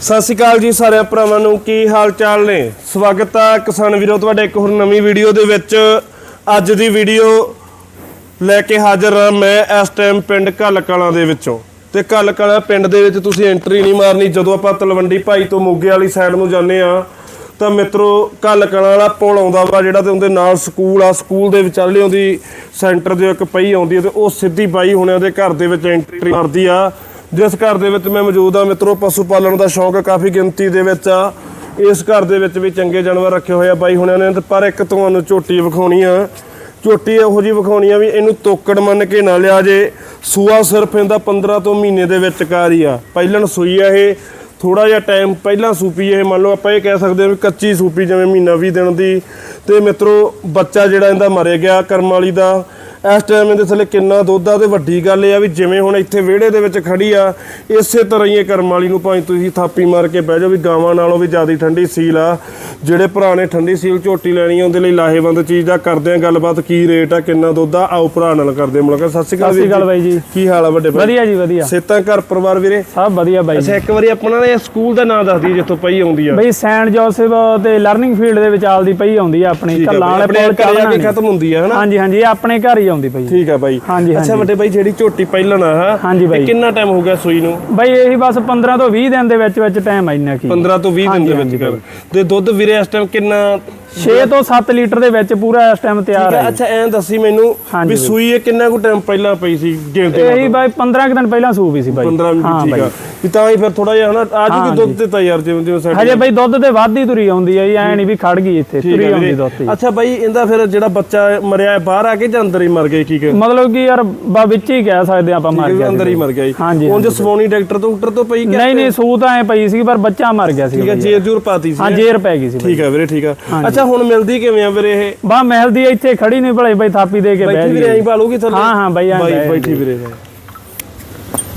ਸਤਿ ਸ਼੍ਰੀ ਅਕਾਲ ਜੀ ਸਾਰਿਆਂ ਭਰਾਵਾਂ ਨੂੰ, ਕੀ ਹਾਲ ਚਾਲ ਨੇ? ਸਵਾਗਤ ਆ ਕਿਸਾਨ ਵੀਰੋ, ਤੁਹਾਡੇ ਇੱਕ ਹੋਰ ਨਵੀਂ ਵੀਡੀਓ ਦੇ ਵਿੱਚ। ਅੱਜ ਦੀ ਵੀਡੀਓ ਲੈ ਕੇ ਹਾਜ਼ਰ ਹਾਂ ਮੈਂ ਇਸ ਟਾਈਮ ਪਿੰਡ ਘੱਲ ਕਲਾਂ ਦੇ ਵਿੱਚੋਂ। ਤੇ ਘੱਲ ਕਲਾਂ ਪਿੰਡ ਦੇ ਵਿੱਚ ਤੁਸੀਂ ਐਂਟਰੀ ਨਹੀਂ ਮਾਰਨੀ, ਜਦੋਂ ਆਪਾਂ ਤਲਵੰਡੀ ਭਾਈ ਤੋਂ ਮੋਗੇ ਵਾਲੀ ਸਾਈਡ ਨੂੰ ਜਾਂਦੇ ਆ ਤਾਂ ਮਿੱਤਰੋ ਘੱਲ ਕਲਾਂ ਵਾਲਾ ਪੁਲ ਆਉਂਦਾ ਵਾ, ਜਿਹੜਾ ਤੇ ਉਹਦੇ ਨਾਲ ਸਕੂਲ ਆ, ਸਕੂਲ ਦੇ ਵਿਚਾਲੇ ਉਹਦੀ ਸੈਂਟਰ ਦੇ ਇੱਕ ਪਈ ਆਉਂਦੀ ਹੈ ਤੇ ਉਹ ਸਿੱਧੀ ਬਾਈ ਹੁਣੇ ਉਹਦੇ ਘਰ ਦੇ ਵਿੱਚ ਐਂਟਰੀ ਮਾਰਦੀ ਆ। ਜਿਸ ਘਰ ਦੇ ਵਿੱਚ ਮੈਂ ਮੌਜੂਦ ਆ ਮਿੱਤਰੋ, ਪਸ਼ੂ ਪਾਲਣ ਦਾ ਸ਼ੌਂਕ ਕਾਫੀ ਗਿਣਤੀ ਦੇ ਵਿੱਚ ਆ। ਇਸ ਘਰ ਦੇ ਵਿੱਚ ਵੀ ਚੰਗੇ ਜਾਨਵਰ ਰੱਖੇ ਹੋਏ ਆ ਬਾਈ ਹੁਣਿਆਂ ਨੇ, ਪਰ ਇੱਕ ਤੁਹਾਨੂੰ ਝੋਟੀ ਵਿਖਾਉਣੀ ਆ। ਝੋਟੀ ਇਹੋ ਜੀ ਵਿਖਾਉਣੀ ਆ ਵੀ ਇਹਨੂੰ ਤੋਕੜ ਮੰਨ ਕੇ ਨਾ ਲਿਆ ਜੇ। ਸੂਆ ਸਿਰਫ ਇਹਦਾ 15 ਤੋਂ ਮਹੀਨੇ ਦੇ ਵਿੱਚ ਕਾਰ ਹੀ ਆ। ਪਹਿਲਣ ਸੂਈ ਆ ਇਹ ਥੋੜਾ ਜਿਹਾ ਟਾਈਮ ਪਹਿਲਾਂ ਸੂਪੀ ਇਹ, ਮੰਨ ਲਓ ਆਪਾਂ ਇਹ ਕਹਿ ਸਕਦੇ ਹਾਂ ਵੀ ਕੱਚੀ ਸੂਪੀ ਜਿਵੇਂ ਮਹੀਨਾ 20 ਦਿਨ ਦੀ। ਤੇ ਮਿੱਤਰੋ, ਬੱਚਾ ਜਿਹੜਾ ਇਹਦਾ ਮਰੇ ਗਿਆ ਕਰਮ ਵਾਲੀ ਦਾ ਇਸ ਟਾਈਮ ਇਹਦੇ ਥੱਲੇ ਕਿੰਨਾ ਦੁੱਧ ਆ ਤੇ ਵੱਡੀ ਗੱਲ ਇਹ ਆ ਵੀ ਜਿਵੇਂ ਹੁਣ ਇੱਥੇ ਵਿਹੜੇ ਦੇ ਵਿੱਚ ਖੜੀ ਆ ਇਸੇ ਤਰ੍ਹਾਂ ਹੀ ਇਹ ਕਰਮ ਵਾਲੀ ਨੂੰ ਭਾਵੇਂ ਤੁਸੀਂ ਥਾਪੀ ਮਾਰ ਕੇ ਬਹਿ ਜਾਓ ਵੀ ਗਾਵਾਂ ਨਾਲੋਂ ਵੀ ਜ਼ਿਆਦਾ ਠੰਡੀ ਸੀਲ ਆ। ਜਿਹੜੇ ਭਰਾ ਨੇ ਠੰਡੀ ਸੀਲ ਝੋਟੀ ਲੈਣੀ ਆ ਉਹਦੇ ਲਈ ਲਾਹੇਵੰਦ ਚੀਜ਼ ਦਾ ਕਰਦੇ ਆ ਗੱਲਬਾਤ ਕੀ ਰੇਟ ਆ ਕਿੰਨਾ ਦੁੱਧ ਆ ਆਓ ਭਰਾ ਨਾਲ ਕਰਦੇ ਮੁਲਾਕਾਤ। ਸਤਿ ਸ਼੍ਰੀ ਅਕਾਲ ਸਤਿ ਸ਼੍ਰੀ ਅਕਾਲ ਬਾਈ ਜੀ। ਕੀ ਹਾਲ ਆ ਵੱਡੇ ਭਾਈ ਵਧੀਆ ਜੀ ਵਧੀਆ। ਸੇਤਾਂ ਘਰ ਪਰਿਵਾਰ ਵੀਰੇ? ਸਭ ਵਧੀਆ ਬਾਈ। ਜੀ ਅੱਛਾ ਇੱਕ ਵਾਰੀ ਆਪਣਾ ਨਾ ਇਹ ਸਕੂਲ ਦਾ ਨਾਮ ਦੱਸ ਦਈਏ ਜਿੱਥੋਂ ਪਈ ਆਉਂਦੀ ਆ। ਬਈ ਸੈਂਟ ਜੋਸਫ ਤੇ ਲਰਨਿੰਗ ਫੀਲਡ ਦੇ ਵਿੱਚ ਆਲਦੀ ਪਈ ਆਉਂਦੀ ਆ ਆਪਣੀ। ਕੱਲਾਂ ਵਾਲੇ ਆ ਚੱਲਣਾ। ਖਤਮ ਹੁੰਦੀ ਆ ਹਨਾ? ਹਾਂਜੀ ਹਾਂਜੀ ਆਪਣੇ ਘਰ ਹੀ ਆਉਂਦੀ ਪਈ ਠੀਕ ਆ ਬਾਈ। ਹਾਂਜੀ, ਅੱਛਾ। ਵੱਡੇ ਬਾਈ ਜਿਹੜੀ ਝੋਟੀ ਪਹਿਲਣ ਆ ਹਾਂ ਹਾਂਜੀ ਬਾਈ। ਕਿੰਨਾ ਟਾਈਮ ਹੋ ਗਿਆ ਸੂਈ ਨੂੰ? ਬਈ ਇਹੀ ਬਸ 15 ਤੋਂ 20 ਦਿਨ ਦੇ ਵਿੱਚ ਵਿੱਚ ਟਾਈਮ ਆ ਇੰਨਾ ਕੀ। 15 ਤੋਂ 20 ਦਿਨ ਦੇ ਵਿੱਚ ਤੇ ਦੁੱਧ ਵੀਰੇ ਇਸ ਟਾਈਮ ਕਿੰਨਾ 6 ਤੋਂ 7 ਲੀਟਰ ਦੇ ਵਿੱਚ ਪੂਰਾ ਇਸ ਟਾਈਮ ਤਿਆਰ ਹੈ ਅੱਛਾ ਐਂ ਦੱਸੀ ਮੈਨੂੰ ਵੀ ਬਾਈ। ਸੂਈ ਇਹ ਕਿੰਨਾ ਕੁ ਟਾਈਮ ਪਹਿਲਾਂ ਪਈ ਸੀ ਗੇਮ ਤੇ ਇਹੀ ਬਾਈ 15 ਕੁ ਦਿਨ ਪਹਿਲਾਂ ਸੂਪ ਵੀ ਸੀ ਬਾਈ। 15 ਹਾਂ ਮਿੰਟ ਠੀਕ ਬਾਈ। ਆ ਵੀ ਤਾਂ ਹੀ ਫਿਰ ਥੋੜਾ ਜਿਹਾ ਹਨਾ ਆ ਜੂਗੀ ਦੁੱਧ ਤੇ ਤਾਂ ਯਾਰ ਜਿਵੇਂ ਜਿਵੇਂ ਸਾਡੇ ਹਜੇ ਬਾਈ ਦੁੱਧ ਤੇ ਵੱਧ ਹੀ ਤੁਰੀ ਆਉਂਦੀ ਹੈ ਐ ਨਹੀਂ ਵੀ ਖੜ ਗਈ ਇੱਥੇ ਤੁਰੀ ਆਉਂਦੀ। ਦੁੱਧ ਅੱਛਾ ਬਾਈ ਇਹਦਾ ਫਿਰ ਜਿਹੜਾ ਬੱਚਾ ਮਰਿਆ ਹੈ, ਬਾਹਰ ਆ ਕੇ ਜਾਂ ਅੰਦਰ ਹੀ ਮਰ ਗਿਆ ਕੀ ਕਿ ਮਤਲਬ ਕਿ ਯਾਰ ਬਾ ਵਿੱਚ ਹੀ ਕਹਿ ਸਕਦੇ ਆਪਾਂ ਮਰ ਗਿਆ ਅੰਦਰ ਹੀ ਮਰ ਗਿਆ ਜੀ। ਹਾਂਜੀ, ਉਂਝ ਸਵਾਉਣੀ ਡਾਕਟਰ ਤੋਂ ਡਾਕਟਰ ਤੋਂ ਪਈ ਨਹੀਂ ਨਹੀਂ ਸੂਤ ਐ ਪਈ ਸੀ ਪਰ ਬੱਚਾ ਮਰ ਗਿਆ ਸੀ ਠੀਕ ਆ ਜੇਰ ਜੂਰ ਪਾਤੀ ਸੀ ਹਾਂ ਜੇਰ ਪੈ ਗਈ ਸੀ ਠੀਕ ਆ ਵੀਰੇ ਠੀਕ ਆ। ਅੱਛਾ ਹੁਣ ਮਿਲਦੀ ਕਿਵੇਂ ਆ ਵੀਰੇ ਇਹ? ਬਾ ਮਹਿਲ ਦੀ ਇੱਥੇ ਖੜੀ ਨਹੀਂ ਭਲੇ ਬਈ ਥਾਪੀ ਦੇ ਕੇ ਬੈਠੀ ਵੀਰੇ ਐਂ ਭਾਲੂਗੀ ਥੱਲੇ? ਹਾਂ ਹਾਂ ਬਈ ਐਂ ਬੈਠੀ ਵੀਰੇ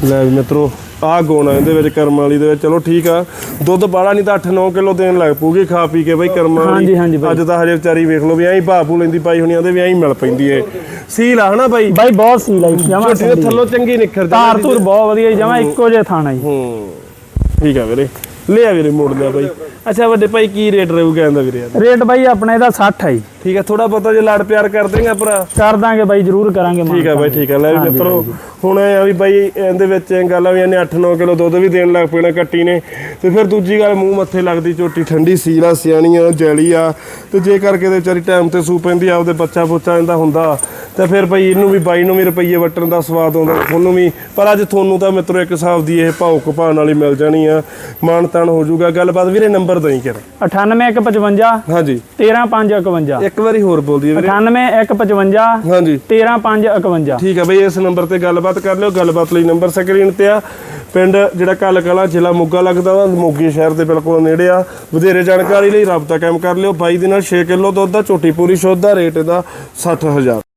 ਲੈ। ਮਿੱਤਰੋ ਆ ਗੋਣਾ ਇਹਦੇ ਵਿੱਚ ਕਰਮ ਵਾਲੀ ਦੇ ਵਿੱਚ। ਚਲੋ ਠੀਕ ਆ। ਦੁੱਧ ਬਾਲਾ ਨਹੀਂ ਤਾਂ 8-9 ਕਿਲੋ ਦੇਣ ਲੱਗ ਪੂਗੀ ਖਾ ਪੀ ਕੇ ਬਈ ਕਰਮ ਵਾਲੀ। ਹਾਂਜੀ, ਹਾਂਜੀ ਬਾਈ। ਅੱਜ ਤਾਂ ਹਜੇ ਵਿਚਾਰੀ ਵੇਖ ਲਓ ਵੀ ਐਂ ਭਾਪੂ ਲੈਂਦੀ ਪਾਈ ਹੋਣੀ ਉਹਦੇ ਵੀ ਐਂ ਮਿਲ ਪੈਂਦੀ ਏ। ਸੀਲ ਆ ਹਨਾ ਬਾਈ? ਬਾਈ ਬਹੁਤ ਸੀ ਲਾਈ ਜਮਾ ਝੋਟੀ ਦੇ ਥੱਲੋਂ ਚੰਗੀ ਨਿਖਰ ਤਾਰ ਤੂਰ ਬਹੁਤ ਵਧੀਆ ਜਮਾ ਇੱਕੋ ਜਿਹਾ ਥਾਣਾ ਜੀ। ਹੂੰ। ਠੀਕ ਆ ਵੀਰੇ। ਲਿਆ ਵੀਰੇ ਮੋੜ ਲਿਆ ਬਾਈ। ਅੱਛਾ ਵੱਡੇ ਭਾਈ ਕੀ ਰੇਟ ਰਹੂਗਾ ਇਹਦਾ ਵੀਰੇ? ਇਹਦਾ? ਰੇਟ ਬਾਈ ਆਪਣੇ ਦਾ 60 ਹੈ ਜੀ। ਠੀਕ ਆ ਥੋੜਾ ਬਹੁਤਾ ਜੇ ਲਾੜ ਪਿਆਰ ਕਰ ਦੇਗਾ ਭਰਾ। ਕਰ ਦਾਂਗੇ ਬਾਈ ਜਰੂਰ ਕਰਾਂਗੇ ਠੀਕ ਆ ਬਾਈ ਠੀਕ ਆ। ਲੈ ਵੀ ਮਿੱਤਰੋ ਹੁਣ ਇਹ ਆ ਵੀ ਬਾਈ ਇਹਦੇ ਵਿੱਚ ਗੱਲ ਵੀ ਇਹਨੇ 8-9 ਕਿਲੋ ਦੁੱਧ ਵੀ ਦੇਣ ਲੱਗ ਪੈਣਾ ਕੱਟੀ ਨੇ। ਤੇ ਫਿਰ ਦੂਜੀ ਗੱਲ ਮੂੰਹ ਮੱਥੇ ਲੱਗਦੀ ਝੋਟੀ ਠੰਡੀ ਸੀਲ ਆ ਸਿਆਣੀ ਆ ਜੈਲੀ ਆ। ਤੇ ਜੇ ਕਰਕੇ ਤੇ ਵਿਚਾਰੀ ਟਾਈਮ ਤੇ ਸੂ ਪੈਂਦੀ ਆ ਆਪਦੇ ਬੱਚਾ ਬੁੱਚਾ ਇਹਦਾ ਹੁੰਦਾ। ਤੇ ਫਿਰ ਬਾਈ ਇਹਨੂੰ ਵੀ ਬਾਈ ਨੂੰ ਵੀ ਰੁਪਈਏ ਵਟਣ ਦਾ ਸਵਾਦ ਆਉਂਦਾ ਤੁਹਾਨੂੰ ਵੀ। ਪਰ ਅੱਜ ਤੁਹਾਨੂੰ ਤਾਂ ਮਿੱਤਰੋ ਇੱਕ ਹਿਸਾਬ ਦੀ ਇਹ ਭਾਉ ਕਪਾਣ ਵਾਲੀ ਮਿਲ ਜਾਣੀ ਆ। ਮਾਣ ਤਾਣ ਹੋ ਜਾਊਗਾ। ਗੱਲਬਾਤ ਵੀਰੇ ਨੰਬਰ ਦਈ ਕਰ 98155 ਹਾਂਜੀ। 13551 ਇੱਕ ਵਾਰੀ ਹੋਰ ਬੋਲ ਦਈਏ ਵੀਰੇ। 98155 ਹਾਂਜੀ। 13551 ਠੀਕ ਆ ਬਈ ਇਸ ਨੰਬਰ ਤੇ ਗੱਲਬਾਤ ਕਰ ਲਿਓ। ਗੱਲਬਾਤ ਲਈ ਨੰਬਰ ਸਕਰੀਨ ਤੇ ਆ। ਪਿੰਡ ਜਿਹੜਾ ਕੱਲ ਕਲਾ ਜ਼ਿਲ੍ਹਾ ਮੋਗਾ ਲੱਗਦਾ ਵਾ ਮੋਗੇ ਸ਼ਹਿਰ ਦੇ ਬਿਲਕੁਲ ਨੇੜੇ ਆ। ਵਧੇਰੇ ਜਾਣਕਾਰੀ ਲਈ ਰਾਬਤਾ ਕਾਇਮ ਕਰ ਲਿਓ। ਬਾਈ ਦੇ ਨਾਲ 6 ਕਿਲੋ ਦੁੱਧ ਦਾ ਝੋਟੀ ਪੂਰੀ ਸ਼ੁੱਧ ਦਾ ਰੇਟ ਇਹਦਾ 60000